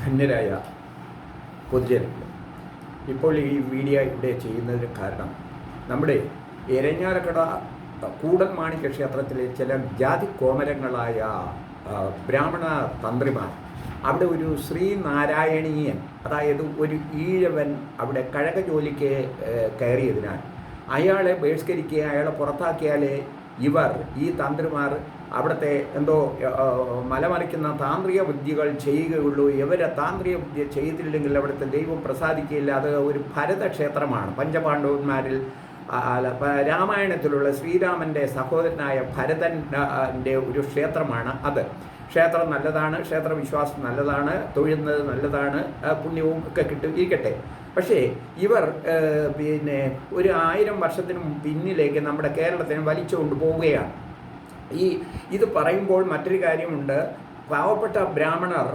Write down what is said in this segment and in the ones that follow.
ധന്യരായ പൊതുജനങ്ങൾ ഇപ്പോൾ ഈ മീഡിയ ഇവിടെ ചെയ്യുന്നതിന് കാരണം നമ്മുടെ എരഞ്ഞാലക്കട കൂടൽ മാണിക്യ ക്ഷേത്രത്തിലെ ചില ജാതി കോമരങ്ങളായ ബ്രാഹ്മണ തന്ത്രിമാർ. അവിടെ ഒരു ശ്രീനാരായണീയൻ അതായത് ഒരു ഈഴവൻ അവിടെ കഴക ജോലിക്ക് കയറിയതിനാൽ അയാളെ ബഹിഷ്കരിക്കുക അയാളെ പുറത്താക്കിയാലേ ഇവർ ഈ തന്ത്രിമാർ അവിടുത്തെ എന്തോ മലമറിക്കുന്ന താന്ത്രിക വിദ്യകൾ ചെയ്യുകയുള്ളൂ. ഇവരെ താന്ത്രിക വിദ്യ ചെയ്തില്ലെങ്കിൽ അവിടുത്തെ ദൈവം പ്രസാദിക്കുകയില്ല. അത് ഒരു ഭരതക്ഷേത്രമാണ്. പഞ്ചപാണ്ഡവന്മാരിൽ രാമായണത്തിലുള്ള ശ്രീരാമന്റെ സഹോദരനായ ഭരതന്റെ ഒരു ക്ഷേത്രമാണ് അത്. ക്ഷേത്രം നല്ലതാണ് ക്ഷേത്രവിശ്വാസം നല്ലതാണ് തൊഴുന്നത് നല്ലതാണ് പുണ്യവും ഒക്കെ കിട്ടും ഇരിക്കട്ടെ. പക്ഷേ ഇവർ പിന്നെ ഒരു ആയിരം വർഷത്തിന് പിന്നിലേക്ക് നമ്മുടെ കേരളത്തിന് വലിച്ചുകൊണ്ട് പോവുകയാണ്. ഈ ഇത് പറയുമ്പോൾ മറ്റൊരു കാര്യമുണ്ട് പാവപ്പെട്ട ബ്രാഹ്മണർ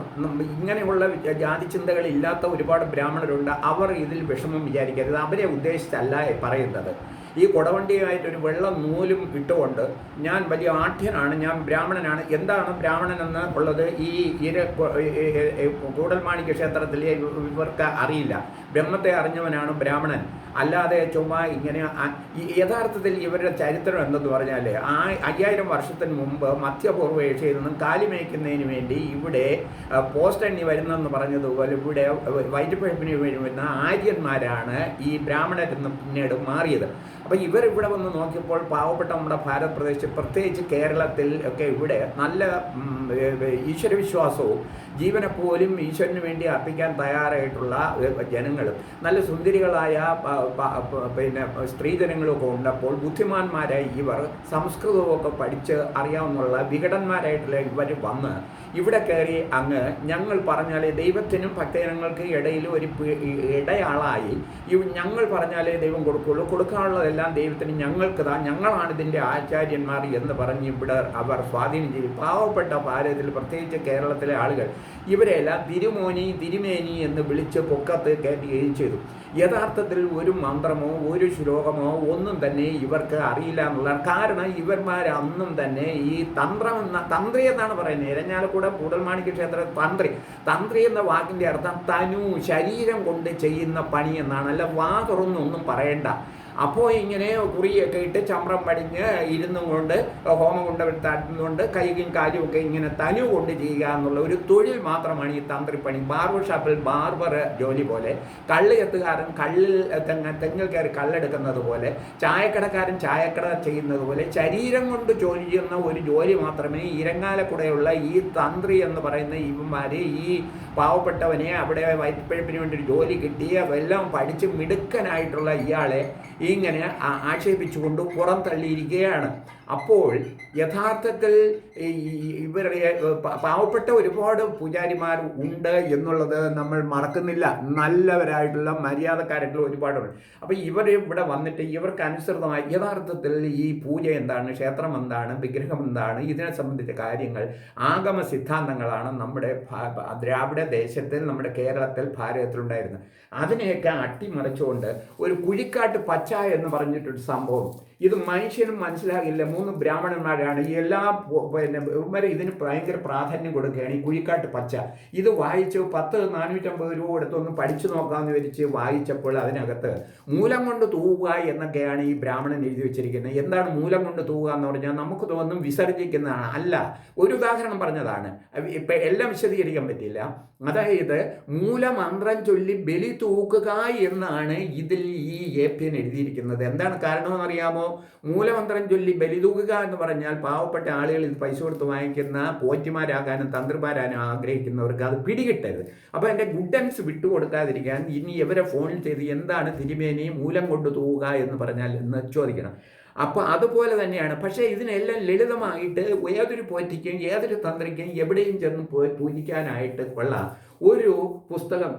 ഇങ്ങനെയുള്ള ജാതി ചിന്തകൾ ഇല്ലാത്ത ഒരുപാട് ബ്രാഹ്മണരുണ്ട് അവർ ഇതിൽ വിഷമം വിചാരിക്കരുത് അവരെ ഉദ്ദേശിച്ചല്ല പറയുന്നത് ഈ കുടവണ്ടിയായിട്ട് ഒരു വെള്ളം നൂലും ഇട്ടുകൊണ്ട് ഞാൻ വലിയ ആഠ്യനാണ് ഞാൻ ബ്രാഹ്മണനാണ് എന്താണ് ബ്രാഹ്മണൻ എന്ന് ഉള്ളത് ഈ ഇര കൂടൽമാണിക്യ ക്ഷേത്രത്തിലെ ഇവർക്ക് അറിയില്ല ബ്രഹ്മത്തെ അറിഞ്ഞവനാണ് ബ്രാഹ്മണൻ. അല്ലാതെ ചുമ്മാ ഇങ്ങനെ യഥാർത്ഥത്തിൽ ഇവരുടെ ചരിത്രം എന്തെന്ന് പറഞ്ഞാൽ ആ അയ്യായിരം വർഷത്തിന് മുമ്പ് മധ്യപൂർവ ഏഷ്യയിൽ നിന്നും കാലിമേക്കുന്നതിന് വേണ്ടി ഇവിടെ പോസ്റ്റ് എണ്ണി വരുന്നെന്ന് പറഞ്ഞതുപോലെ ഇവിടെ വൈദ്യപ്പഴപ്പിന് വരുന്ന ആര്യന്മാരാണ് ഈ ബ്രാഹ്മണരെന്ന് പിന്നീട് മാറിയത്. അപ്പോൾ ഇവർ ഇവിടെ വന്ന് നോക്കിയപ്പോൾ പാവപ്പെട്ട നമ്മുടെ ഭാരത പ്രദേശത്ത് പ്രത്യേകിച്ച് കേരളത്തിൽ ഒക്കെ ഇവിടെ നല്ല ഈശ്വരവിശ്വാസവും ജീവനെ പോലും ഈശ്വരന് വേണ്ടി അർപ്പിക്കാൻ തയ്യാറായിട്ടുള്ള ജനങ്ങളും നല്ല സുന്ദരികളായ പിന്നെ സ്ത്രീജനങ്ങളൊക്കെ ഉണ്ടപ്പോൾ ബുദ്ധിമാന്മാരായ ഇവർ സംസ്കൃതമൊക്കെ പഠിച്ച് അറിയാവുന്നുള്ള വികടന്മാരായിട്ടുള്ള ഇവർ വന്ന് ഇവിടെ കയറി അങ്ങ് ഞങ്ങൾ പറഞ്ഞാലേ ദൈവത്തിനും ഭക്തജനങ്ങൾക്ക് ഇടയിൽ ഒരു ഇടയാളായി. ഞങ്ങൾ പറഞ്ഞാലേ ദൈവം കൊടുക്കുള്ളൂ. കൊടുക്കാനുള്ളതെല്ലാം ദൈവത്തിന് ഞങ്ങൾക്ക് താ ഞങ്ങളാണ് ഇതിന്റെ ആചാര്യന്മാർ എന്ന് പറഞ്ഞ് ഇവിടെ അവർ സ്വാധീനം ചെയ്തു. പാവപ്പെട്ട ഭാരതത്തിൽ പ്രത്യേകിച്ച് കേരളത്തിലെ ആളുകൾ ഇവരെല്ലാം തിരുമോനി തിരുമേനി എന്ന് വിളിച്ച് പൊക്കത്ത് കയറ്റുകയും ചെയ്തു. യഥാർത്ഥത്തിൽ ഒരു മന്ത്രമോ ഒരു ശ്ലോകമോ ഒന്നും തന്നെ ഇവർക്ക് അറിയില്ല എന്നുള്ളതാണ്. കാരണം ഇവർമാർ അന്നും തന്നെ ഈ തന്ത്രം എന്ന തന്ത്രി എന്നാണ് പറയുന്നത്. ഇരഞ്ഞാലക്കൂടെ കൂടൽമാണിക്യ ക്ഷേത്ര തന്ത്രി. തന്ത്രി എന്ന വാക്കിന്റെ അർത്ഥം തനു ശരീരം കൊണ്ട് ചെയ്യുന്ന പണി എന്നാണ്. അല്ല വാ തുറന്നൊന്നും പറയണ്ട. അപ്പോൾ ഇങ്ങനെ കുറിയൊക്കെ ഇട്ട് ചമ്രം പടിഞ്ഞ് ഇരുന്നും കൊണ്ട് ഹോമം കൊണ്ട് തട്ടുന്നുകൊണ്ട് കൈകും കാലും ഒക്കെ ഇങ്ങനെ തനു കൊണ്ട് ചെയ്യുക എന്നുള്ള ഒരു തൊഴിൽ മാത്രമാണ് ഈ തന്ത്രിപ്പണി. ബാർബർ ഷാപ്പിൽ ബാർബർ ജോലി പോലെ കള്ള് എത്തുകാരൻ കള്ളിൽ തെങ്ങ തെങ്ങിൽ കയറി കള്ളെടുക്കുന്നത് പോലെ ചായക്കടക്കാരൻ ചായക്കട ചെയ്യുന്നത് പോലെ ശരീരം കൊണ്ട് ജോലി ചെയ്യുന്ന ഒരു ജോലി മാത്രമേ ഇരങ്ങാലക്കുടയുള്ള ഈ തന്ത്രി എന്ന് പറയുന്ന ഇവന്മാർ ഈ പാവപ്പെട്ടവനെ അവിടെ വയറ്റിപ്പഴപ്പിന് വേണ്ടി ഒരു ജോലി കിട്ടിയ എല്ലാം പഠിച്ച് മിടുക്കനായിട്ടുള്ള ഇയാളെ ഇങ്ങനെ ആക്ഷേപിച്ചുകൊണ്ട് പുറം തള്ളിയിരിക്കുകയാണ്. അപ്പോൾ യഥാർത്ഥത്തിൽ ഇവരുടെ പാവപ്പെട്ട ഒരുപാട് പൂജാരിമാർ ഉണ്ട് എന്നുള്ളത് നമ്മൾ മറക്കുന്നില്ല. നല്ലവരായിട്ടുള്ള മര്യാദക്കാരായിട്ടുള്ള ഒരുപാടുണ്ട്. അപ്പോൾ ഇവർ ഇവിടെ വന്നിട്ട് ഇവർക്ക് അനുസൃതമായി യഥാർത്ഥത്തിൽ ഈ പൂജ എന്താണ് ക്ഷേത്രം എന്താണ് വിഗ്രഹം എന്താണ് ഇതിനെ സംബന്ധിച്ച കാര്യങ്ങൾ ആഗമ സിദ്ധാന്തങ്ങളാണ് നമ്മുടെ ദ്രാവിഡ ദേശത്തിൽ നമ്മുടെ കേരളത്തിൽ ഭാരതത്തിലുണ്ടായിരുന്നത്. അതിനെയൊക്കെ അട്ടിമറിച്ചുകൊണ്ട് ഒരു കുഴിക്കാട്ട് പച്ച എന്ന് പറഞ്ഞിട്ടൊരു സംഭവം. ഇത് മനുഷ്യനും മനസ്സിലാകില്ല. മൂന്ന് ബ്രാഹ്മണന്മാരാണ്. എല്ലാ പിന്നെ ഇവരെ ഇതിന് ഭയങ്കര പ്രാധാന്യം കൊടുക്കുകയാണ്. ഈ കുഴിക്കാട്ട് പച്ച. ഇത് വായിച്ച് പത്ത് നാനൂറ്റമ്പത് രൂപ കൊടുത്തൊന്ന് പഠിച്ചു നോക്കാമെന്ന് വിരിച്ച് വായിച്ചപ്പോൾ അതിനകത്ത് മൂലം കൊണ്ട് തൂവുക എന്നൊക്കെയാണ് ഈ ബ്രാഹ്മണൻ എഴുതി വെച്ചിരിക്കുന്നത്. എന്താണ് മൂലം കൊണ്ട് തൂവുക എന്ന് പറഞ്ഞാൽ നമുക്ക് തോന്നും വിസർജിക്കുന്നതാണ്. അല്ല ഒരു ഉദാഹരണം പറഞ്ഞതാണ്. ഇപ്പം എല്ലാം വിശദീകരിക്കാൻ പറ്റില്ല. അതായത് മൂലമന്ത്രം ചൊല്ലി ബലി തൂക്കുക എന്നാണ് ഇതിൽ ഈ ഏപ്യൻ എഴുതിയിരിക്കുന്നത്. എന്താണ് കാരണമെന്ന് അറിയാമോ മൂലമന്ത്രം ചൊല്ലി ബലിതൂകുക എന്ന് പറഞ്ഞാൽ പാവപ്പെട്ട ആളുകൾ ഇത് പൈസ കൊടുത്ത് വാങ്ങിക്കുന്ന പോറ്റിമാരാകാനും തന്ത്രിമാരാകാനും ആഗ്രഹിക്കുന്നവർക്ക് അത് പിടികിട്ടരുത്. അപ്പോൾ എന്റെ ഗുഡൻസ് വിട്ടുകൊടുക്കാതിരിക്കാൻ ഇനി ഇവരെ ഫോണിൽ ചെയ്ത് എന്താണ് തിരുമേനി മൂലം കൊണ്ട് തൂവുക എന്ന് പറഞ്ഞാൽ എന്ന് ചോദിക്കണം. അപ്പോൾ അതുപോലെ തന്നെയാണ്. പക്ഷേ ഇതിനെല്ലാം ലളിതമായിട്ട് ഏതൊരു പോറ്റിക്കും ഏതൊരു തന്ത്രിക്കും എവിടെയും ചെന്ന് പൂജിക്കാനായിട്ട് കൊള്ളാം. ഒരു പുസ്തകം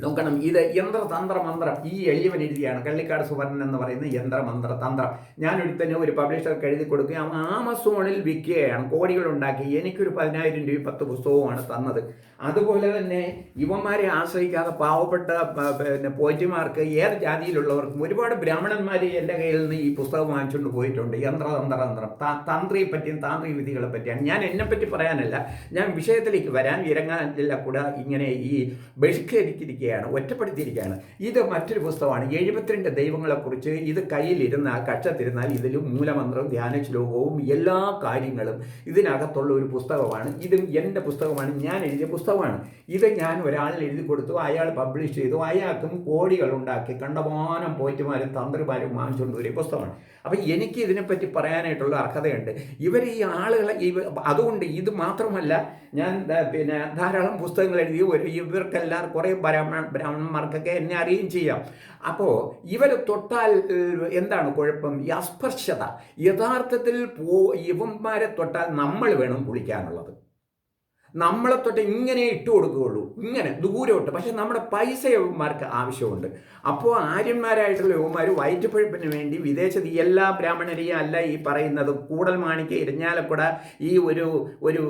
നോക്കണം. ഇത് യന്ത്രതന്ത്ര മന്ത്രം ഈ എളിയവൻ എഴുതിയാണ് കള്ളിക്കാട് സുവർണൻ എന്ന് പറയുന്ന യന്ത്രമന്ത്ര തന്ത്രം ഞാനൊരു തന്നെ ഒരു പബ്ലിഷർക്ക് എഴുതി കൊടുക്കുകയും ആമസോണിൽ വിൽക്കുകയാണ്. കോടികൾ ഉണ്ടാക്കി എനിക്കൊരു പതിനായിരം രൂപ പത്ത് പുസ്തകവുമാണ് തന്നത്. അതുപോലെ തന്നെ ഇവന്മാരെ ആശ്രയിക്കാതെ പാവപ്പെട്ട പിന്നെ പോറ്റിമാർക്ക് ഏത് ജാതിയിലുള്ളവർക്കും ഒരുപാട് ബ്രാഹ്മണന്മാർ എന്റെ കയ്യിൽ നിന്ന് ഈ പുസ്തകം വാങ്ങിച്ചുകൊണ്ട് പോയിട്ടുണ്ട്. യന്ത്രതന്ത്ര തന്ത്രം ത- തന്ത്രിയെ പറ്റിയും താന്ത്രിക വിധികളെ പറ്റിയാണ്. ഞാൻ എന്നെപ്പറ്റി പറയാനല്ല. ഞാൻ വിഷയത്തിലേക്ക് വരാൻ ഇറങ്ങാനില്ല കൂടെ ഇങ്ങനെ ഈ ബഹിഷ്കരിച്ചിരിക്കുകയാണ് ഒറ്റപ്പെടുത്തിയിരിക്കുകയാണ്. ഇത് മറ്റൊരു പുസ്തകമാണ്. എഴുപത്തിരണ്ട് ദൈവങ്ങളെക്കുറിച്ച് ഇത് കയ്യിലിരുന്നാൽ കക്ഷത്തിരുന്നാൽ ഇതിലും മൂലമന്ത്രവും ധ്യാന ശ്ലോകവും എല്ലാ കാര്യങ്ങളും ഇതിനകത്തുള്ള ഒരു പുസ്തകമാണ്. ഇത് എന്റെ പുസ്തകമാണ്. ഞാൻ എഴുതിയ പുസ്തകമാണ്. ഇത് ഞാൻ ഒരാളിൽ എഴുതി കൊടുത്തു അയാൾ പബ്ലിഷ് ചെയ്തു അയാൾക്കും കോടികൾ ഉണ്ടാക്കി കണ്ടമാനം പോറ്റുമാരും തന്ത്രിമാരും വാങ്ങിച്ചുകൊണ്ട് ഒരു പുസ്തകമാണ്. അപ്പം എനിക്ക് ഇതിനെപ്പറ്റി പറയാനായിട്ടുള്ള അർഹതയുണ്ട്. ഇവർ ഈ ആളുകളെ അതുകൊണ്ട് ഇത് മാത്രമല്ല ഞാൻ പിന്നെ ധാരാളം പുസ്തകങ്ങൾ എഴുതി ഇവർക്കെല്ലാം കുറേ ബ്രാഹ്മണ ബ്രാഹ്മണന്മാർക്കൊക്കെ എന്നെ അറിയുകയും ചെയ്യാം. അപ്പോൾ ഇവർ തൊട്ടാൽ എന്താണ് കുഴപ്പം? ഈ അസ്പർശത. യഥാർത്ഥത്തിൽ പോ ഇവന്മാരെ തൊട്ടാൽ നമ്മൾ വേണം കുളിക്കാനുള്ളത് നമ്മളെ തൊട്ട് ഇങ്ങനെ ഇട്ട് കൊടുക്കുകയുള്ളൂ. ഇങ്ങനെ ദൂരോട്ട്. പക്ഷെ നമ്മുടെ പൈസ യവന്മാർക്ക് ആവശ്യമുണ്ട്. അപ്പോൾ ആര്യന്മാരായിട്ടുള്ള യവന്മാർ വയറ്റുപഴുപ്പിന് വേണ്ടി വിദേശത്ത് എല്ലാ ബ്രാഹ്മണരെയും അല്ല ഈ പറയുന്നത് കൂടൽ മാണിക്ക് ഇരിഞ്ഞാലക്കുട ഈ ഒരു ഒരു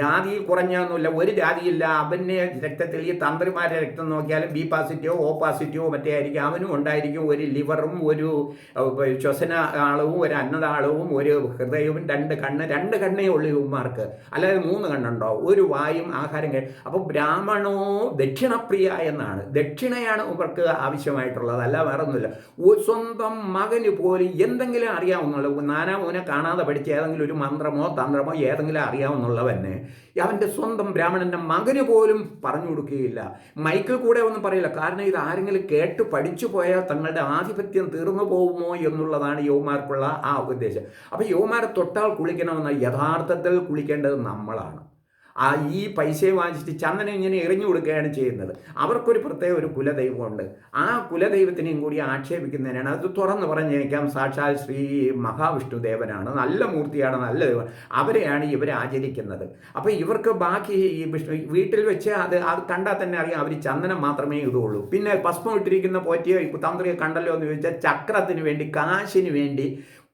ജാതി കുറഞ്ഞൊന്നുമില്ല ഒരു ജാതിയില്ല. അവന്റെ രക്തത്തിൽ ഈ തന്ത്രിമാരുടെ രക്തം നോക്കിയാലും ബി പോസിറ്റീവോ ഓ പോസിറ്റീവോ മറ്റേ ആയിരിക്കും. അവനും ഉണ്ടായിരിക്കും ഒരു ലിവറും ഒരു ശ്വസന ആളവും ഒരു അന്നതാളവും ഒരു ഹൃദയവും രണ്ട് കണ്ണ് രണ്ട് കണ്ണേ ഉള്ളൂ ഇവന്മാർക്ക് അല്ലാതെ മൂന്ന് കണ്ണുണ്ടോ? ഒരു വായും ആഹാരം കഴി അപ്പോൾ ബ്രാഹ്മണോ ദക്ഷിണപ്രിയ എന്നാണ്. ദക്ഷിണയാണ് ഇവർക്ക് ആവശ്യമായിട്ടുള്ളത് അല്ല വേറെ ഒന്നുമില്ല സ്വന്തം മകന് പോലും എന്തെങ്കിലും അറിയാവുന്നുള്ളൂ. നാനാമൂനെ കാണാതെ പഠിച്ച ഏതെങ്കിലും ഒരു മന്ത്രമോ തന്ത്രമോ ഏതെങ്കിലും അറിയാവുന്നുള്ളവന് അവന്റെ സ്വന്തം ബ്രാഹ്മണന്റെ മകന് പോലും പറഞ്ഞു കൊടുക്കുകയില്ല. മൈക്കിൽ കൂടെ ഒന്നും പറയില്ല. കാരണം ഇത് ആരെങ്കിലും കേട്ട് പഠിച്ചു പോയാൽ തങ്ങളുടെ ആധിപത്യം തീർന്നു പോകുമോ എന്നുള്ളതാണ് യുവമാർക്കുള്ള ആ ഉദ്ദേശം. അപ്പോൾ യുവമാരെ തൊട്ടാൽ കുളിക്കണമെന്ന യഥാർത്ഥത്തിൽ കുളിക്കേണ്ടത് നമ്മളാണ്. ആ ഈ പൈസയെ വാങ്ങിച്ചിട്ട് ചന്ദനം ഇങ്ങനെ എറിഞ്ഞു കൊടുക്കുകയാണ് ചെയ്യുന്നത്. അവർക്കൊരു പ്രത്യേക ഒരു കുലദൈവമുണ്ട്. ആ കുലദൈവത്തിനെയും കൂടി ആക്ഷേപിക്കുന്നതിനാണ് അത് തുറന്ന് പറഞ്ഞേക്കാം. സാക്ഷാൽ ശ്രീ മഹാവിഷ്ണു ദേവനാണ്. നല്ല മൂർത്തിയാണ് നല്ല ദൈവം അവരെയാണ് ഇവർ ആചരിക്കുന്നത്. അപ്പോൾ ഇവർക്ക് ബാക്കി ഈ വിഷ്ണു വീട്ടിൽ വെച്ച് അത് അത് കണ്ടാൽ തന്നെ അറിയാം. അവർ ചന്ദനം മാത്രമേ ഇതുള്ളൂ. പിന്നെ ഭസ്മം ഇട്ടിരിക്കുന്ന പോറ്റിയോ തന്ത്രിയെ കണ്ടല്ലോ എന്ന് ചോദിച്ചാൽ ചക്രത്തിന് വേണ്ടി കാശിന് വേണ്ടി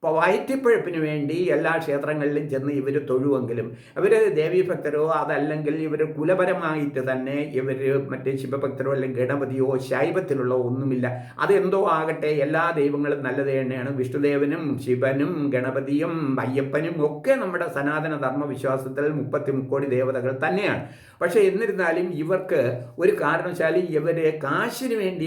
ഇപ്പോൾ വയറ്റിപ്പഴപ്പിന് വേണ്ടി എല്ലാ ക്ഷേത്രങ്ങളിലും ചെന്ന് ഇവർ തൊഴുവെങ്കിലും ഇവർ ദേവീഭക്തരോ അതല്ലെങ്കിൽ ഇവർ കുലപരമായിട്ട് തന്നെ ഇവർ മറ്റേ ശിവഭക്തരോ അല്ലെങ്കിൽ ഗണപതിയോ ശൈവത്തിലുള്ള ഒന്നുമില്ല. അതെന്തോ ആകട്ടെ എല്ലാ ദൈവങ്ങളും നല്ലത് തന്നെയാണ്. വിഷ്ണുദേവനും ശിവനും ഗണപതിയും അയ്യപ്പനും ഒക്കെ നമ്മുടെ സനാതന ധർമ്മ വിശ്വാസത്തിൽ മുപ്പത്തി മുക്കോടി ദേവതകൾ തന്നെയാണ്. പക്ഷേ എന്നിരുന്നാലും ഇവർക്ക് ഒരു കാരണവശാലും ഇവരെ കാശിന് വേണ്ടി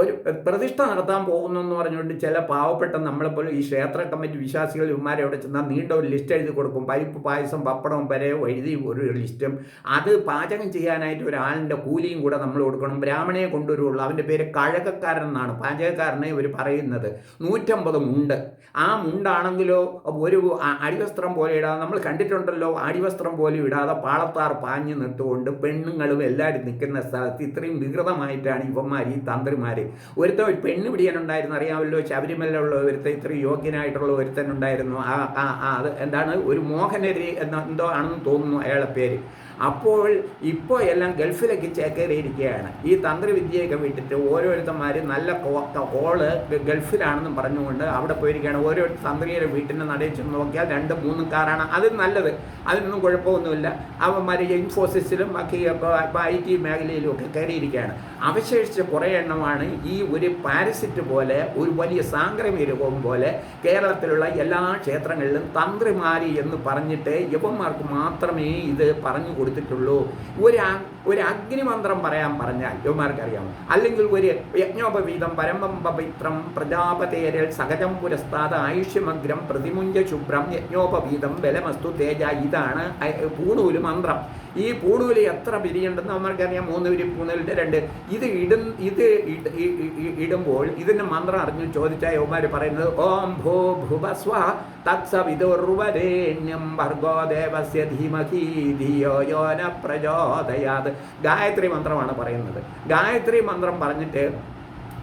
ഒരു പ്രതിഷ്ഠ നടത്താൻ പോകുന്നു എന്ന് പറഞ്ഞുകൊണ്ട് ചില പാവപ്പെട്ട നമ്മളെപ്പോലെ ഈ ക്ഷേത്ര കമ്മിറ്റി വിശ്വാസികൾ ഇവന്മാരെ അവിടെ ചെന്നാൽ നീണ്ട ഒരു ലിസ്റ്റ് എഴുതി കൊടുക്കും. പരിപ്പ് പായസം പപ്പടം വരെ എഴുതി ഒരു ലിസ്റ്റും അത് പാചകം ചെയ്യാനായിട്ട് ഒരാളിന്റെ കൂലിയും കൂടെ നമ്മൾ കൊടുക്കണം. ബ്രാഹ്മണയെ കൊണ്ടുവരുള്ളൂ. അവന്റെ പേര് കഴകക്കാരൻ എന്നാണ് പാചകക്കാരനെ ഇവർ പറയുന്നത്. നൂറ്റമ്പത് മുണ്ട്. ആ മുണ്ടാണെങ്കിലോ ഒരു അടിവസ്ത്രം പോലെ ഇടാതെ നമ്മൾ കണ്ടിട്ടുണ്ടല്ലോ അടിവസ്ത്രം പോലും ഇടാതെ പാളത്താർ പാഞ്ഞു നിട്ടുകൊണ്ട് പെണ്ണുങ്ങളും എല്ലാവരും നിൽക്കുന്ന സ്ഥലത്ത് ഇത്രയും വികൃതമായിട്ടാണ് ഇവന്മാർ ഈ തന്ത്രിമാർ ഒരുത്ത ഒരു പെണ്ണ് പിടിയാനുണ്ടായിരുന്നു അറിയാമല്ലോ ശബരിമലയിലുള്ള ഒരുത്ത ഇത്രയും യോഗ്യനായിട്ടുള്ള ഒരുത്തനുണ്ടായിരുന്നു ആ ആ അത് എന്താണ്? ഒരു മോഹനരി എന്ന എന്തോ ആണെന്ന് തോന്നുന്നു അയാളെ പേര്. അപ്പോൾ ഇപ്പോൾ എല്ലാം ഗൾഫിലേക്ക് ചേക്കേറിയിരിക്കുകയാണ് ഈ തന്ത്രവിദ്യയൊക്കെ വിട്ടിട്ട് ഓരോരുത്തന്മാർ നല്ല കോൾ ഗൾഫിലാണെന്നും പറഞ്ഞുകൊണ്ട് അവിടെ പോയിരിക്കുകയാണ്. ഓരോ തന്ത്രിയുടെ വീട്ടിന്റെ നടയിൽ ചെന്ന് നോക്കിയാൽ രണ്ട് മൂന്നും കാറാണ്. അത് നല്ലത്. അതിനൊന്നും കുഴപ്പമൊന്നുമില്ല. അവന്മാർ ഇൻഫോസിസിലും ബാക്കി ഐ ടി മേഖലയിലും ഒക്കെ കയറിയിരിക്കുകയാണ്. അവശേഷിച്ച കുറേ എണ്ണമാണ് ഈ ഒരു പാരസിറ്റ് പോലെ ഒരു വലിയ സാംക്രമിക രോഗം പോലെ കേരളത്തിലുള്ള എല്ലാ ക്ഷേത്രങ്ങളിലും തന്ത്രിമാരി എന്ന് പറഞ്ഞിട്ട് യവന്മാർക്ക് മാത്രമേ ഇത് പറഞ്ഞു കൊടുത്തിട്ടുള്ളൂ. ഒരു ഒരു അഗ്നിമന്ത്രം പറയാൻ പറഞ്ഞാൽ യവന്മാർക്ക് അറിയാം അല്ലെങ്കിൽ ഒരു യജ്ഞോപവീതം പരമം പവിത്രം പ്രജാപതേരൽ സഹജം പുരസ്താത ആയുഷ്യമഗ്രം പ്രതിമുഞ്ച ശുഭ്രം യജ്ഞോപവീതം ബലമസ്തു തേജ. ഇതാണ് പൂണൂൽ മന്ത്രം. ഈ പൂണൂൽ എത്ര പിരിയുണ്ടെന്ന് നമ്മൾക്കറിയാം മൂന്ന് പിരി മൂന്നിലിട്ട് രണ്ട്. ഇത് ഇടും ഇത് ഇടുമ്പോൾ ഇതിന്റെ മന്ത്രം അറിഞ്ഞു ചോദിച്ച യോമാർ പറയുന്നത് ഓം ഭൂ ഭുവസ്വ തത്സവിതുർവരേണ്യം ഭർഗോ ദേവസ്യ ധീമഹി ധിയോ യോന പ്രചോദയാത്. ഗായത്രി മന്ത്രമാണ് പറയുന്നത്. ഗായത്രി മന്ത്രം പറഞ്ഞിട്ട്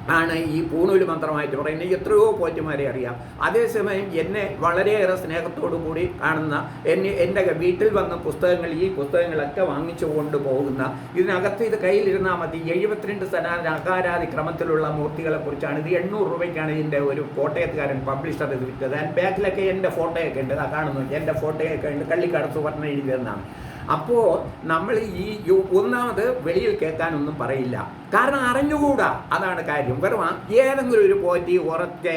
ആണ് ഈ പൂണൂൽ മന്ത്രമായിട്ട് പറയുന്നത്. എത്രയോ പോറ്റുമാരെ അറിയാം. അതേസമയം എന്നെ വളരെയേറെ സ്നേഹത്തോടു കൂടി കാണുന്ന എന്നെ എന്റെ വീട്ടിൽ വന്ന പുസ്തകങ്ങൾ ഈ പുസ്തകങ്ങളൊക്കെ വാങ്ങിച്ചു കൊണ്ടുപോകുന്ന ഇതിനകത്ത് ഇത് കയ്യിലിരുന്നാൽ മതി. എഴുപത്തിരണ്ട് സ്ഥലം അകാരാതി ക്രമത്തിലുള്ള മൂർത്തികളെ കുറിച്ചാണ് ഇത് എണ്ണൂറ് രൂപയ്ക്കാണ് ഇതിന്റെ ഒരു കോട്ടയത്തുകാരൻ പബ്ലിഷർ ഇത് വിറ്റത്. ആൻഡ് ബാക്കിലൊക്കെ എന്റെ ഫോട്ടോയൊക്കെ ഉണ്ട്. അതാ കാണുന്നു. എന്റെ ഫോട്ടോയൊക്കെ ഉണ്ട്. കള്ളിക്കാട് സുവർണ എഴുതിയതെന്നാണ് അപ്പോൾ നമ്മൾ ഈ ഒന്നാമത് വെളിയിൽ കേൾക്കാനൊന്നും പറയില്ല. കാരണം അറിഞ്ഞുകൂടാ? അതാണ് കാര്യം. വെറും ഏതെങ്കിലും ഒരു പോറ്റി ഉറച്ച്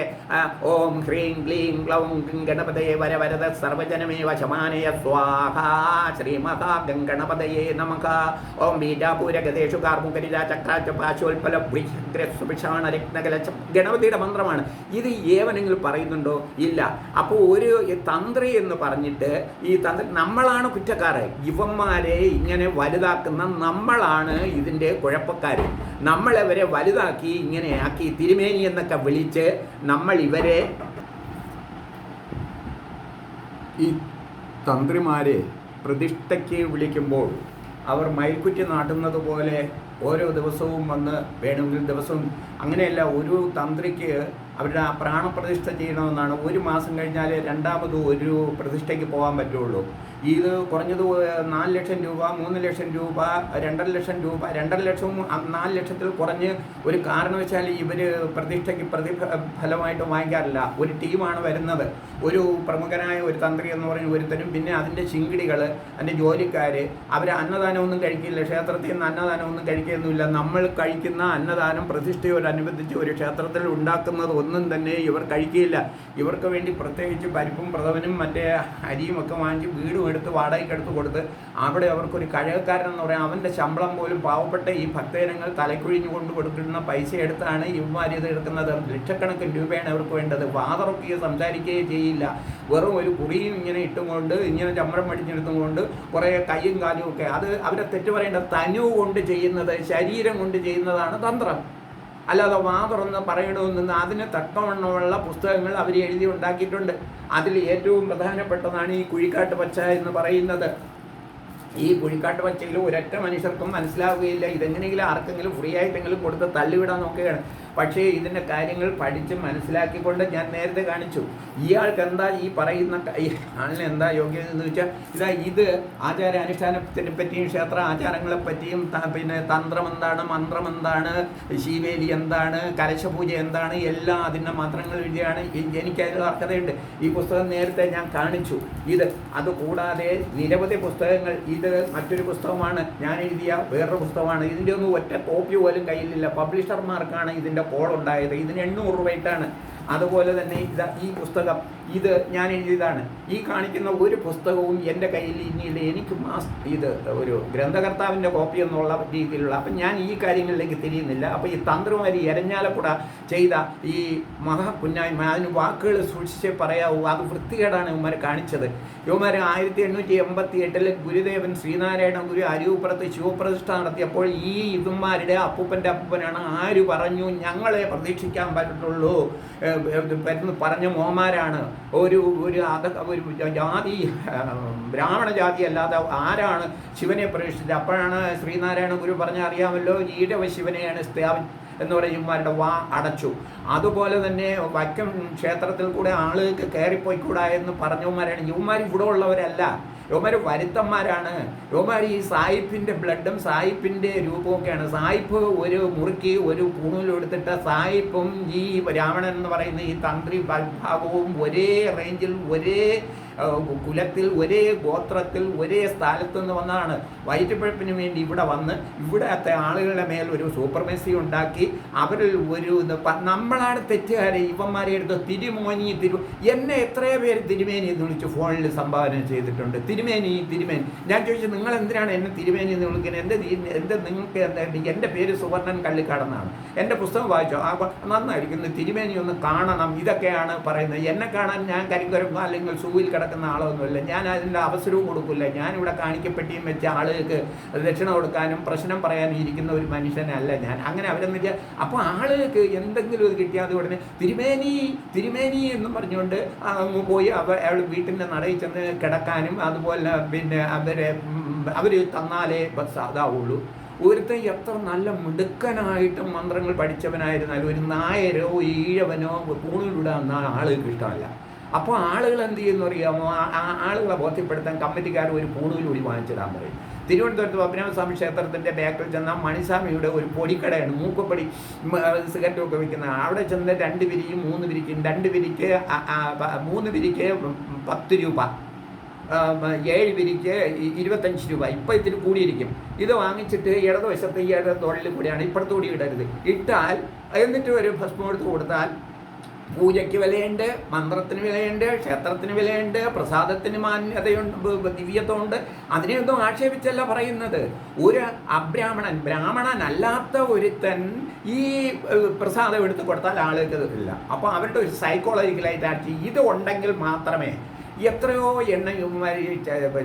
ഓം ഹ്രീം ക്ലീം ക്ലൗം ഗണപതയെ വര വരത സർവജനമേ വശമാനയ സ്വാഹ. ശ്രീ ഗം ഗണപതയെ നമക ഓം ബീജാപൂര ഗതേഷു കാർമുകരിജ ചക്രാച്ച പാശോൽപല സുഭിഷാണ രത്നകല ഗണപതിയുടെ മന്ത്രമാണ്. ഇത് ഏവനെങ്കിലും പറയുന്നുണ്ടോ? ഇല്ല. അപ്പോൾ ഒരു തന്ത്രി എന്ന് പറഞ്ഞിട്ട് ഈ തന്ത്രി നമ്മളാണ് കുറ്റക്കാർ ഇവന്മാരെ ഇങ്ങനെ വലുതാക്കുന്ന നമ്മളാണ് ഇതിന്റെ കുഴപ്പക്കാർ നമ്മളവരെ വലുതാക്കി ഇങ്ങനെ ആക്കി തിരുമേനി എന്നൊക്കെ വിളിച്ച് നമ്മൾ ഇവരെ ഈ തന്ത്രിമാരെ പ്രതിഷ്ഠയ്ക്ക് വിളിക്കുമ്പോൾ അവർ മയിൽക്കുറ്റി നാട്ടുന്നത് പോലെ ഓരോ ദിവസവും വന്ന് വേണമെങ്കിൽ ദിവസവും അങ്ങനെയല്ല ഒരു തന്ത്രിക്ക് അവരുടെ ആ പ്രാണപ്രതിഷ്ഠ ചെയ്യണമെന്നാണ്. ഒരു മാസം കഴിഞ്ഞാൽ രണ്ടാമത് ഒരു പ്രതിഷ്ഠയ്ക്ക് പോകാൻ പറ്റുള്ളൂ. ഇത് കുറഞ്ഞത് നാല് ലക്ഷം രൂപ മൂന്ന് ലക്ഷം രൂപ രണ്ടര ലക്ഷം രൂപ രണ്ടര ലക്ഷവും നാല് ലക്ഷത്തിൽ കുറഞ്ഞ് ഒരു കാരണവശാൽ ഇവർ പ്രതിഷ്ഠയ്ക്ക് പ്രതിഫലമായിട്ട് വാങ്ങിക്കാറില്ല. ഒരു ടീമാണ് വരുന്നത്. ഒരു പ്രമുഖനായ ഒരു തന്ത്രി എന്ന് പറഞ്ഞ ഒരുത്തരും പിന്നെ അതിന്റെ ചിങ്കിടികൾ അതിന്റെ ജോലിക്കാർ അവർ അന്നദാനമൊന്നും കഴിക്കില്ല. ക്ഷേത്രത്തിൽ നിന്ന് അന്നദാനമൊന്നും കഴിക്കുന്നില്ല. നമ്മൾ കഴിക്കുന്ന അന്നദാനം പ്രതിഷ്ഠയോടനുബന്ധിച്ച് ഒരു ക്ഷേത്രത്തിൽ ഉണ്ടാക്കുന്നത് ഒന്നും തന്നെ ഇവർ കഴിക്കുകയില്ല ഇവർക്ക് വേണ്ടി പ്രത്യേകിച്ച് പരിപ്പും പ്രഥമനും മറ്റേ അരിയും ഒക്കെ വാങ്ങിച്ച് വീടും എടുത്ത് വാടകയ്ക്ക് എടുത്ത് കൊടുത്ത് അവിടെ അവർക്കൊരു കഴകക്കാരൻ എന്ന് പറയാം. അവന്റെ ശമ്പളം പോലും പാവപ്പെട്ട ഈ ഭക്തജനങ്ങൾ തലക്കുഴിഞ്ഞു കൊണ്ട് കൊടുക്കുന്ന പൈസ എടുത്താണ് ഇവന്മാർ ഇത് എടുക്കുന്നത്. ലക്ഷക്കണക്കിന് രൂപയാണ് അവർക്ക് വേണ്ടത്. വാതറൊക്കെ സംസാരിക്കുകയും ചെയ്യില്ല. വെറും ഒരു കുറിയും ഇങ്ങനെ ഇട്ടുകൊണ്ട് ഇങ്ങനെ ചമ്മരം പഠിച്ചെടുത്തുകൊണ്ട് കുറേ കയ്യും കാലും ഒക്കെ. അത് അവരെ തെറ്റ് പറയേണ്ട തനു കൊണ്ട് ചെയ്യുന്നത് ശരീരം കൊണ്ട് ചെയ്യുന്നതാണ് തന്ത്രം. അല്ലാതെ വാ തുറന്ന് പറയണമെന്ന് അതിന് തക്കവണ്ണമുള്ള പുസ്തകങ്ങൾ അവർ എഴുതി ഉണ്ടാക്കിയിട്ടുണ്ട്. അതിൽ ഏറ്റവും പ്രധാനപ്പെട്ടതാണ് ഈ കുഴിക്കാട്ട് പച്ച എന്ന് പറയുന്നത്. ഈ കുഴിക്കാട്ട് പച്ചയിൽ ഒരൊറ്റ മനുഷ്യർക്കും മനസ്സിലാവുകയില്ല. ഇതെങ്ങനെയെങ്കിലും ആർക്കെങ്കിലും ഫ്രീ ആയിട്ടെങ്കിലും കൊടുത്ത് തള്ളിവിടാൻ നോക്കുകയാണ്. പക്ഷേ ഇതിന്റെ കാര്യങ്ങൾ പഠിച്ച് മനസ്സിലാക്കിക്കൊണ്ട് ഞാൻ നേരത്തെ കാണിച്ചു. ഇയാൾക്ക് എന്താ ഈ പറയുന്ന ആളിന് എന്താ യോഗ്യത എന്ന് വെച്ചാൽ ഇതാ ഇത് ആചാര ആചാരാനുഷ്ഠാനത്തിനെ പറ്റിയും ക്ഷേത്ര ആചാരങ്ങളെ പറ്റിയും പിന്നെ തന്ത്രം എന്താണ് മന്ത്രം എന്താണ് ശീവേലി എന്താണ് കലശപൂജ എന്താണ് എല്ലാം അതിന്റെ മന്ത്രങ്ങൾ എഴുതിയാണ്. എനിക്കതിൽ അർഹതയുണ്ട്. ഈ പുസ്തകം നേരത്തെ ഞാൻ കാണിച്ചു. ഇത് അതുകൂടാതെ നിരവധി പുസ്തകങ്ങൾ ഇത് മറ്റൊരു പുസ്തകമാണ് ഞാൻ എഴുതിയ വേറൊരു പുസ്തകമാണ്. ഇതിന്റെ ഒന്നും ഒറ്റ കോപ്പി പോലും കയ്യിലില്ല. പബ്ലിഷർമാർക്കാണ് ഇതിന്റെ കോൾ ഉണ്ടായത് ഇതിന് എണ്ണൂറ് രൂപയായിട്ടാണ് അതുപോലെ തന്നെ ഇത് ഈ പുസ്തകം ഇത് ഞാൻ എഴുതിയതാണ്. ഈ കാണിക്കുന്ന ഒരു പുസ്തകവും എന്റെ കയ്യിൽ ഇനിയില്ല. എനിക്ക് മാസ് ഇത് ഒരു ഗ്രന്ഥകർത്താവിന്റെ കോപ്പി എന്നുള്ള രീതിയിലുള്ള അപ്പം ഞാൻ ഈ കാര്യങ്ങളിലേക്ക് തിരിയുന്നില്ല. അപ്പോൾ ഈ തന്ത്രമാരി എരഞ്ഞാലക്കുട ചെയ്ത ഈ മഹാകുഞ്ഞായ്മ അതിന് വാക്കുകൾ സൂക്ഷിച്ചേ പറയാവൂ. അത് വൃത്തികേടാണ് ഇവന്മാർ കാണിച്ചത്. ഇവന്മാർ ആയിരത്തി എണ്ണൂറ്റി എൺപത്തി എട്ടിൽ ഗുരുദേവൻ ശ്രീനാരായണ ഗുരു അരൂപുറത്ത് ശിവപ്രതിഷ്ഠ നടത്തിയപ്പോൾ ഈ ഇവന്മാരുടെ അപ്പൂപ്പന്റെ അപ്പൂപ്പനാണ് ആര് പറഞ്ഞു? ഞങ്ങളെ പ്രതീക്ഷിക്കാൻ പറ്റുള്ളൂ പറഞ്ഞ മോമാരാണ്. ഒരു ഒരു അത ഒരു ജാതി ബ്രാഹ്മണ ജാതി അല്ലാതെ ആരാണ് ശിവനെ പ്രവേശിച്ചത് അപ്പോഴാണ് ശ്രീനാരായണ ഗുരു പറഞ്ഞ അറിയാമല്ലോ ഈഴവ ശിവനെയാണ് സ്ഥാപി എന്ന് പറയുമാരുടെ വാ അടച്ചു. അതുപോലെ തന്നെ വൈക്കം ക്ഷേത്രത്തിൽ കൂടെ ആളുകൾക്ക് കയറിപ്പോയിക്കൂടാ എന്ന് പറഞ്ഞവന്മാരാണ്. ഇവന്മാർ ഇവിടെ ഉള്ളവരല്ല യോമാർ വരുത്തന്മാരാണ്. യോമാർ ഈ സായിപ്പിന്റെ ബ്ലഡും സായിപ്പിന്റെ രൂപമൊക്കെയാണ് സായിപ്പ് ഒരു മുറുക്കി ഒരു പൂണൂലെടുത്തിട്ട് സായിപ്പും ഈ രാവണൻ എന്ന് പറയുന്ന ഈ തന്ത്രി ഭാഗവും ഒരേ റേഞ്ചിൽ ഒരേ കുലത്തിൽ ഒരേ ഗോത്രത്തിൽ ഒരേ സ്ഥലത്തു നിന്ന് വന്നതാണ്. വയറ്റുപഴപ്പിന് വേണ്ടി ഇവിടെ വന്ന് ഇവിടത്തെ ആളുകളുടെ മേൽ ഒരു സൂപ്പർമെസി ഉണ്ടാക്കി അവരിൽ ഒരു നമ്മളാണ് തെറ്റുകാരെ ഇവന്മാരെ എടുത്ത് തിരുമോനി തിരു എന്നെ എത്രയോ പേര് തിരുമേനി എന്ന് വിളിച്ച് ഫോണിൽ സംഭാവന ചെയ്തിട്ടുണ്ട്. തിരുമേനി തിരുമേനി ഞാൻ ചോദിച്ചു നിങ്ങൾ എന്തിനാണ് എന്നെ തിരുമേനി എന്ന് വിളിക്കുന്നത് എന്റെ എന്റെ നിങ്ങൾക്ക് എന്റെ പേര് സുവർണൻ കള്ളിക്കാടെന്നാണ്. എന്റെ പുസ്തകം വായിച്ചോ? ആ നന്നായിരിക്കുന്നു. തിരുമേനി ഒന്ന് കാണണം. ഇതൊക്കെയാണ് പറയുന്നത്. എന്നെ കാണാൻ ഞാൻ കരിങ്കുരങ്ങോ അല്ലെങ്കിൽ സൂവിൽ കിടക്കുന്ന ആളൊന്നുമില്ല. ഞാൻ അതിന്റെ അവസരവും കൊടുക്കില്ല. ഞാനിവിടെ കാണിക്കപ്പെട്ടിയും വെച്ച ആളുകൾക്ക് ദക്ഷിണ കൊടുക്കാനും പ്രശ്നം പറയാനും ഇരിക്കുന്ന ഒരു മനുഷ്യനല്ല ഞാൻ. അങ്ങനെ അവരെന്ന് വെച്ചാൽ അപ്പോൾ ആളുകൾക്ക് എന്തെങ്കിലും ഇത് കിട്ടിയാൽ അത് ഉടനെ തിരുമേനി തിരുമേനി എന്നും പറഞ്ഞുകൊണ്ട് പോയി അവ അയാൾ വീട്ടിന്റെ നടയിൽ ചെന്ന് കിടക്കാനും അതുപോലെ പിന്നെ അവരെ അവർ തന്നാലേ ബസ് അതാവുള്ളൂ ഒരുത്തൻ എത്ര നല്ല മിടുക്കനായിട്ട് മന്ത്രങ്ങൾ പഠിച്ചവനായിരുന്നാലും ഒരു നായരോ ഈഴവനോ പൂണിലിടാൻ ആളുകൾക്ക് ഇഷ്ടമല്ല. അപ്പോൾ ആളുകൾ എന്ത് ചെയ്യുന്നു അറിയാമോ? ആളുകളെ ബോധ്യപ്പെടുത്താൻ കമ്മിറ്റിക്കാർ ഒരു പൂണൂലൂടി വാങ്ങിച്ചിടാൻ പറയും. തിരുവനന്തപുരത്ത് പത്മനാഭസ്വാമി ക്ഷേത്രത്തിന്റെ ബാക്കിൽ ചെന്ന മണിസ്വാമിയുടെ ഒരു പൊടിക്കടയാണ്. മൂക്കപ്പൊടി സിഗരറ്റൊക്കെ വിൽക്കുന്ന അവിടെ ചെന്ന് രണ്ട് വിരിയും മൂന്ന് വിരിക്കും. രണ്ട് വിരിക്ക് മൂന്ന് വിരിക്ക് പത്ത് രൂപ. ഏഴ് വിരിക്ക് ഇരുപത്തഞ്ച് രൂപ. ഇപ്പം ഇത്തിരി കൂടിയിരിക്കും. ഇത് വാങ്ങിച്ചിട്ട് ഇടതുവശത്ത് ഈ ഇടത് തൊഴിൽ കൂടിയാണ്. ഇപ്പുറത്തുകൂടി ഇടരുത്. ഇട്ടാൽ എന്നിട്ട് ഒരു ഭസ്മം എടുത്ത് കൊടുത്താൽ പൂജയ്ക്ക് വിലയുണ്ട് മന്ത്രത്തിന് വിലയുണ്ട് ക്ഷേത്രത്തിന് വിലയുണ്ട് പ്രസാദത്തിന് മാന്യതയുണ്ട് ദിവ്യത്വമുണ്ട്. അതിനെയൊന്നും ആക്ഷേപിച്ചല്ല പറയുന്നത്. ഒരു അബ്രാഹ്മണൻ ബ്രാഹ്മണനല്ലാത്ത ഒരുത്തൻ ഈ പ്രസാദം എടുത്തു കൊടുത്താൽ ആളുകൾക്ക് ഇല്ല. അപ്പോൾ അവരുടെ ഒരു സൈക്കോളജിക്കലായിട്ട് ഇത് ഉണ്ടെങ്കിൽ മാത്രമേ എത്രയോ എണ്ണയുമാർ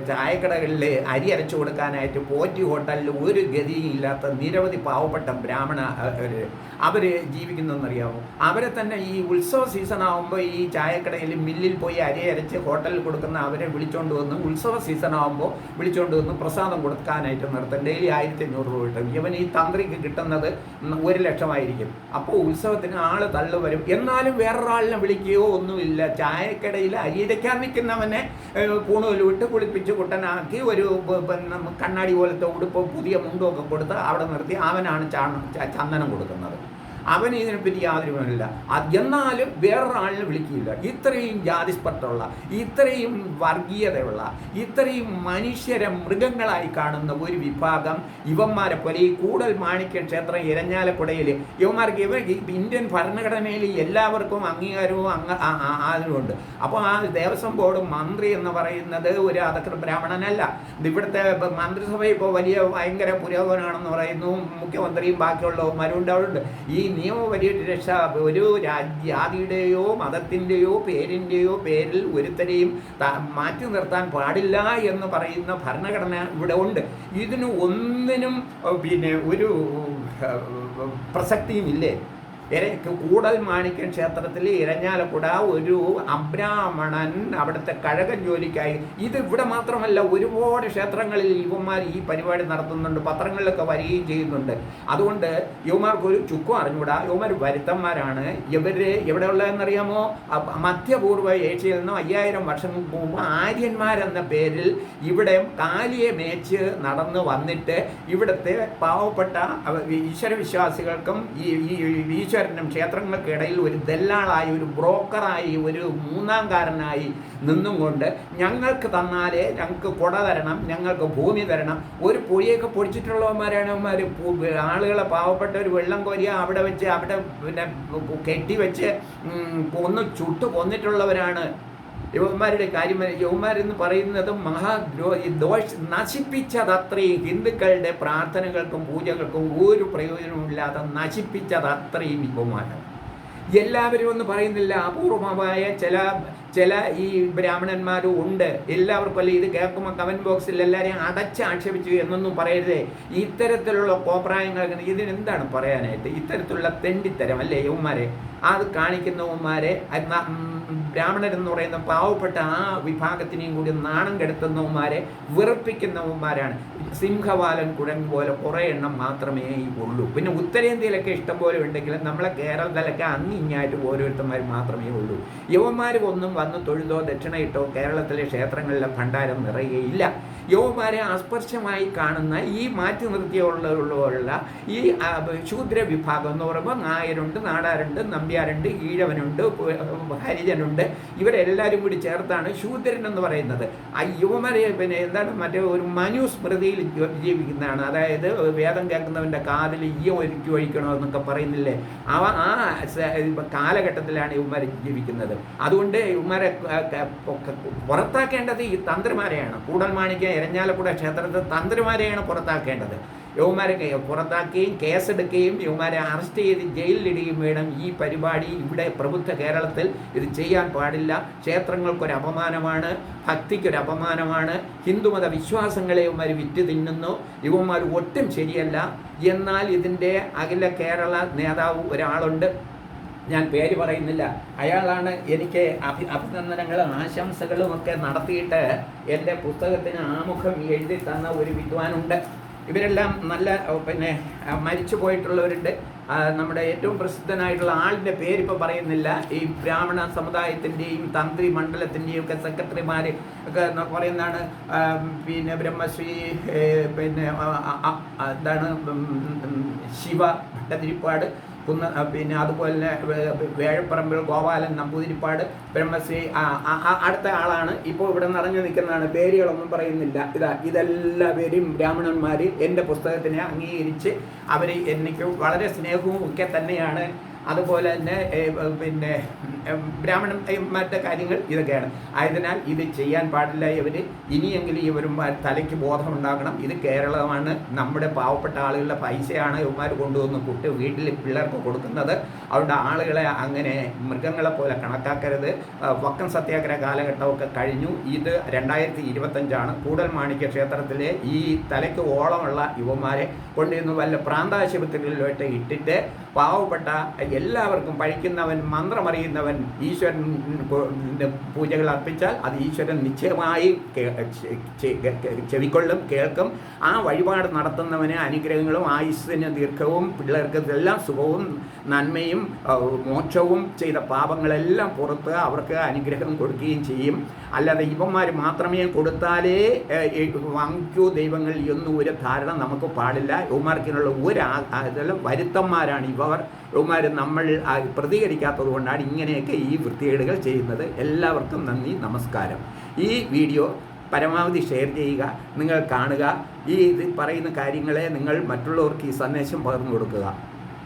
ചായക്കടകളിൽ അരി അരച്ചു കൊടുക്കാനായിട്ട് പോറ്റി ഹോട്ടലിൽ ഒരു ഗതിയും ഇല്ലാത്ത നിരവധി പാവപ്പെട്ട ബ്രാഹ്മണ അവർ ജീവിക്കുന്നതെന്നറിയാമോ അവരെ തന്നെ ഈ ഉത്സവ സീസൺ ആകുമ്പോൾ ഈ ചായക്കടയിൽ മില്ലിൽ പോയി അരി അരച്ച് ഹോട്ടലിൽ കൊടുക്കുന്ന അവരെ വിളിച്ചുകൊണ്ട് വന്ന് ഉത്സവ സീസൺ ആകുമ്പോൾ വിളിച്ചുകൊണ്ട് വന്ന് പ്രസാദം കൊടുക്കാനായിട്ട് നിർത്തും. ഡെയിലി ആയിരത്തി അഞ്ഞൂറ് രൂപ കിട്ടും. ഇവൻ ഈ തന്ത്രിക്ക് കിട്ടുന്നത് ഒരു ലക്ഷമായിരിക്കും. അപ്പോൾ ഉത്സവത്തിന് ആൾ തള്ളു വരും എന്നാലും വേറൊരാളിനെ വിളിക്കുകയോ ഒന്നുമില്ല. ചായക്കടയിൽ അരിയരയ്ക്കാൻ നിൽക്കുന്നവനെ പൂണൂൽ വിട്ട് കുളിപ്പിച്ച് കുട്ടനാക്കി ഒരു കണ്ണാടി പോലത്തെ ഉടുപ്പ് പുതിയ മുണ്ടുമൊക്കെ കൊടുത്ത് അവിടെ നിർത്തി അവനാണ് ചാണ ചന്ദനം കൊടുക്കുന്നത്. അവന് ഇതിനെപ്പറ്റി യാതൊരു അത് എന്നാലും വേറൊരാളിനെ വിളിക്കില്ല ഇത്രയും ജാതിസ്പർദ്ധമുള്ള ഇത്രയും വർഗീയതയുള്ള ഇത്രയും മനുഷ്യരെ മൃഗങ്ങളായി കാണുന്ന ഒരു വിഭാഗം ഇവന്മാരെ പോലെ ഈ കൂടൽ മാണിക്യ ക്ഷേത്രം ഇരഞ്ഞാലപ്പുടയിൽ ഇവന്മാർക്ക് ഇവർ ഇന്ത്യൻ ഭരണഘടനയിൽ എല്ലാവർക്കും അംഗീകാരവും അങ്ങ അതിനുണ്ട് അപ്പോൾ ആ ദേവസ്വം ബോർഡ് മന്ത്രി എന്ന് പറയുന്നത് ഒരു അതൊക്കെ ബ്രാഹ്മണനല്ല. ഇവിടുത്തെ മന്ത്രിസഭ ഇപ്പോൾ വലിയ ഭയങ്കര പുരോഗമനമാണെന്ന് പറയുന്നു. മുഖ്യമന്ത്രിയും ബാക്കിയുള്ളവന്മാരും ഉണ്ട് അവിടെ ഈ നിയമപരിരക്ഷ ഒരു ജാതിയുടെയോ മതത്തിന്റെയോ പേരിന്റെയോ പേരിൽ ഒരുത്തരെയും മാറ്റി നിർത്താൻ പാടില്ല എന്ന് പറയുന്ന ഭരണഘടന ഇവിടെ ഉണ്ട്. ഇതിന് ഒന്നിനും പിന്നെ ഒരു പ്രസക്തിയും ഇല്ലേ കൂടൽ മാണിക്യൻ ക്ഷേത്രത്തിൽ ഇരഞ്ഞാലക്കുട ഒരു അബ്രാഹ്മണൻ അവിടുത്തെ കഴകൻ ജോലിക്കായി. ഇത് ഇവിടെ മാത്രമല്ല ഒരുപാട് ക്ഷേത്രങ്ങളിൽ യുവന്മാർ ഈ പരിപാടി നടത്തുന്നുണ്ട് പത്രങ്ങളിലൊക്കെ വരികയും ചെയ്യുന്നുണ്ട്. അതുകൊണ്ട് യുവമാർക്ക് ഒരു ചുക്കും അറിഞ്ഞുകൂടാ. യുവമാർ വരുത്തന്മാരാണ്. ഇവർ എവിടെയുള്ളതെന്നറിയാമോ? മധ്യപൂർവ ഏഷ്യയിൽ നിന്നും അയ്യായിരം വർഷം മുമ്പ് ആര്യന്മാരെന്ന പേരിൽ ഇവിടെ കാലിയെ മേച്ച് നടന്ന് വന്നിട്ട് ഇവിടുത്തെ പാവപ്പെട്ട ഈശ്വരവിശ്വാസികൾക്കും ഈശ്വര വിശ്വാസികൾക്കും ഈ ഈ ഈശ്വരനും ക്ഷേത്രങ്ങൾക്കിടയിൽ ഒരു ദല്ലാളായി ഒരു ബ്രോക്കറായി ഒരു മൂന്നാംകാരനായി നിന്നും കൊണ്ട് ഞങ്ങൾക്ക് തന്നാലേ ഞങ്ങൾക്ക് കൊട തരണം ഞങ്ങൾക്ക് ഭൂമി തരണം. ഒരു പുഴിയൊക്കെ പൊടിച്ചിട്ടുള്ളവന്മാരാണ് ആളുകളെ പാവപ്പെട്ട ഒരു വെള്ളം കോരിയ അവിടെ വെച്ച് അവിടെ പിന്നെ കെട്ടി വെച്ച് ഉം, ചുട്ടു കൊന്നിട്ടുള്ളവരാണ്. യുവന്മാരുടെ കാര്യം യവന്മാരെന്ന് പറയുന്നത് മഹാദ്രോ ദോഷ നശിപ്പിച്ചതത്രയും ഹിന്ദുക്കളുടെ പ്രാർത്ഥനകൾക്കും പൂജകൾക്കും ഒരു പ്രയോജനവുമില്ലാതെ നശിപ്പിച്ചതത്രയും യുവന്മാരാണ് എല്ലാവരും ഒന്നും പറയുന്നില്ല അപൂർവമായ ചില ചില ഈ ബ്രാഹ്മണന്മാരും ഉണ്ട്. എല്ലാവർക്കും അല്ലെങ്കിൽ ഇത് കേൾക്കുമ്പോൾ കമന്റ് ബോക്സിൽ എല്ലാവരെയും അടച്ച് ആക്ഷേപിച്ചു എന്നൊന്നും പറയരുതേ. ഇത്തരത്തിലുള്ള കോപ്രായം കളിക്കുന്നത് ഇതിനെന്താണ് പറയാനായിട്ട്? ഇത്തരത്തിലുള്ള തെണ്ടിത്തരം അല്ലേ യവന്മാരെ അത് കാണിക്കുന്നവന്മാരെ ഉമ്മാരെ ന- ഉം, ബ്രാഹ്മണരെന്ന് പറയുന്ന പാവപ്പെട്ട ആ വിഭാഗത്തിനെയും കൂടി നാണം കെടുത്തുന്നവന്മാരെ വെറുപ്പിക്കുന്നവന്മാരാണ്. സിംഹവാലൻ കുഴങ്ങ് പോലെ കുറേ എണ്ണം മാത്രമേ ഉള്ളൂ. പിന്നെ ഉത്തരേന്ത്യയിലൊക്കെ ഇഷ്ടം പോലെ ഉണ്ടെങ്കിലും നമ്മളെ കേരളത്തിലൊക്കെ അങ്ങിങ്ങായിട്ട് ഓരോരുത്തന്മാർ മാത്രമേ ഉള്ളൂ. യുവന്മാർ ഒന്നും വന്ന് തൊഴുതോ ദക്ഷിണയിട്ടോ കേരളത്തിലെ ക്ഷേത്രങ്ങളിലെ ഭണ്ഡാരം നിറയുകയില്ല. യവന്മാരെ അസ്പർശമായി കാണുന്ന ഈ മാറ്റി നിർത്തിയുള്ള ഈ ശൂദ്ര വിഭാഗം എന്ന് പറയുമ്പോൾ നായരുണ്ട് നാടാരുണ്ട് നമ്പ്യാരുണ്ട് ഈഴവനുണ്ട് ഹരിജനുണ്ട്. ഇവരെല്ലാവരും കൂടി ചേർത്താണ് ശൂദ്രൻ എന്ന് പറയുന്നത്. ആ യുവമാരെ പിന്നെ എന്താണ് മറ്റേ ഒരു മനുസ്മൃതിയിൽ ജീവിക്കുന്നതാണ്. അതായത് വേദം കേൾക്കുന്നവന്റെ കാതിൽ ഈയം ഒരുക്കി ഒഴിക്കണോ എന്നൊക്കെ പറയുന്നില്ലേ? അവ ആ കാലഘട്ടത്തിലാണ് ഇവന്മാർ ജീവിക്കുന്നത്. അതുകൊണ്ട് പൊ- പുറത്താക്കേണ്ടത് ഈ തന്ത്രിമാരെയാണ്. കൂടൽമാണിക്യ എരഞ്ഞാലക്കുട ക്ഷേത്രത്തിൽ തന്ത്രിമാരെയാണ് പുറത്താക്കേണ്ടത്. യുവമാരെ പുറത്താക്കുകയും കേസെടുക്കുകയും യുവമാരെ അറസ്റ്റ് ചെയ്ത് ജയിലിലിടുകയും വേണം ഈ പരിപാടി ഇവിടെ പ്രബുദ്ധ കേരളത്തിൽ. ഇത് ചെയ്യാൻ പാടില്ല. ക്ഷേത്രങ്ങൾക്കൊരു അപമാനമാണ് ഭക്തിക്കൊരു അപമാനമാണ്. ഹിന്ദുമത വിശ്വാസങ്ങളെ ഇവന്മാർ വിറ്റ് തിന്നുന്നു. ഇവന്മാർ ഒട്ടും ശരിയല്ല. എന്നാൽ ഇതിന്റെ അഖില കേരള നേതാവ് ഒരാളുണ്ട്. ഞാൻ പേര് പറയുന്നില്ല. അയാളാണ് എനിക്ക് അഭി അഭിനന്ദനങ്ങളും ആശംസകളും ഒക്കെ നടത്തിയിട്ട് എന്റെ പുസ്തകത്തിന് ആമുഖം എഴുതി തന്ന ഒരു വിദ്വാനുണ്ട്. ഇവരെല്ലാം നല്ല പിന്നെ മരിച്ചു പോയിട്ടുള്ളവരുണ്ട്. നമ്മുടെ ഏറ്റവും പ്രസിദ്ധനായിട്ടുള്ള ആളിന്റെ പേരിപ്പോൾ പറയുന്നില്ല. ഈ ബ്രാഹ്മണ സമുദായത്തിന്റെയും തന്ത്രി മണ്ഡലത്തിന്റെയും ഒക്കെ സെക്രട്ടറിമാർ ഒക്കെ പറയുന്നതാണ് പിന്നെ ബ്രഹ്മശ്രീ പിന്നെ എന്താണ് ശിവ ഭട്ടതിരിപ്പാട്. കുന്ന പിന്നെ അതുപോലെ വേഴപ്പറമ്പിൽ ഗോപാലൻ നമ്പൂതിരിപ്പാട് ബ്രഹ്മശ്രീ അടുത്ത ആളാണ്. ഇപ്പോൾ ഇവിടെ നിറഞ്ഞു നിൽക്കുന്നതാണ്. പേരുകളൊന്നും പറയുന്നില്ല. ഇതാ ഇതെല്ലാവരും ബ്രാഹ്മണന്മാർ എന്റെ പുസ്തകത്തിനെ അംഗീകരിച്ച് അവർ എനിക്ക് വളരെ സ്നേഹവും ഒക്കെ തന്നെയാണ്. അതുപോലെ തന്നെ പിന്നെ ബ്രാഹ്മണൻ ഏ, കാര്യങ്ങൾ ഇതൊക്കെയാണ്. ആയതിനാൽ ഇത് ചെയ്യാൻ പാടില്ല ഇവർ ഇനിയെങ്കിലും ഇവരുമാർ തലയ്ക്ക് ബോധമുണ്ടാകണം. ഇത് കേരളമാണ്. നമ്മുടെ പാവപ്പെട്ട ആളുകളുടെ പൈസയാണ് ഇവന്മാർ കൊണ്ടുവന്ന് കുട്ടി വീട്ടിൽ പിള്ളേർക്ക് കൊടുക്കുന്നത്. അവരുടെ ആളുകളെ അങ്ങനെ മൃഗങ്ങളെ പോലെ കണക്കാക്കരുത്. വക്കം സത്യാഗ്രഹ കാലഘട്ടമൊക്കെ കഴിഞ്ഞു. ഇത് രണ്ടായിരത്തി ഇരുപത്തഞ്ചാണ് കൂടൽ മാണിക്യ ക്ഷേത്രത്തിലെ ഈ തലയ്ക്ക് ഓളമുള്ള യുവന്മാരെ കൊണ്ടിരുന്നു വല്ല പ്രാന്താശുപത്രികളിലോട്ട് ഇട്ടിട്ട് പാവപ്പെട്ട എല്ലാവർക്കും പഴിക്കുന്നവൻ മന്ത്രമറിയുന്നവൻ ഈശ്വരൻ പൂജകൾ അർപ്പിച്ചാൽ അത് ഈശ്വരൻ നിശ്ചയമായി ചെവിക്കൊള്ളും കേൾക്കും. ആ വഴിപാട് നടത്തുന്നവന് അനുഗ്രഹങ്ങളും ആയുസ്സിന് ദീർഘവും പിള്ളേർക്ക് എല്ലാം സുഖവും നന്മയും മോക്ഷവും ചെയ്ത പാപങ്ങളെല്ലാം പുറത്ത് അവർക്ക് അനുഗ്രഹം കൊടുക്കുകയും ചെയ്യും. അല്ലാതെ ഇവന്മാർ മാത്രമേ കൊടുത്താലേ വാങ്ങിക്കൂ ദൈവങ്ങൾ എന്നും ഒരു ധാരണ നമുക്ക് പാടില്ല. യുവമാർക്കിനുള്ള ഒരു ഇതെല്ലാം വരുത്തന്മാരാണ് ഇവർ. യുവമാർ നമ്മൾ പ്രതികരിക്കാത്തത് കൊണ്ടാണ് ഇങ്ങനെയൊക്കെ ഈ വൃത്തികേടുകൾ ചെയ്യുന്നത് എല്ലാവർക്കും നന്ദി നമസ്കാരം. ഈ വീഡിയോ പരമാവധി ഷെയർ ചെയ്യുക നിങ്ങൾ കാണുക ഈ ഇത് പറയുന്ന കാര്യങ്ങളെ നിങ്ങൾ മറ്റുള്ളവർക്ക് ഈ സന്ദേശം പകർന്നു കൊടുക്കുക.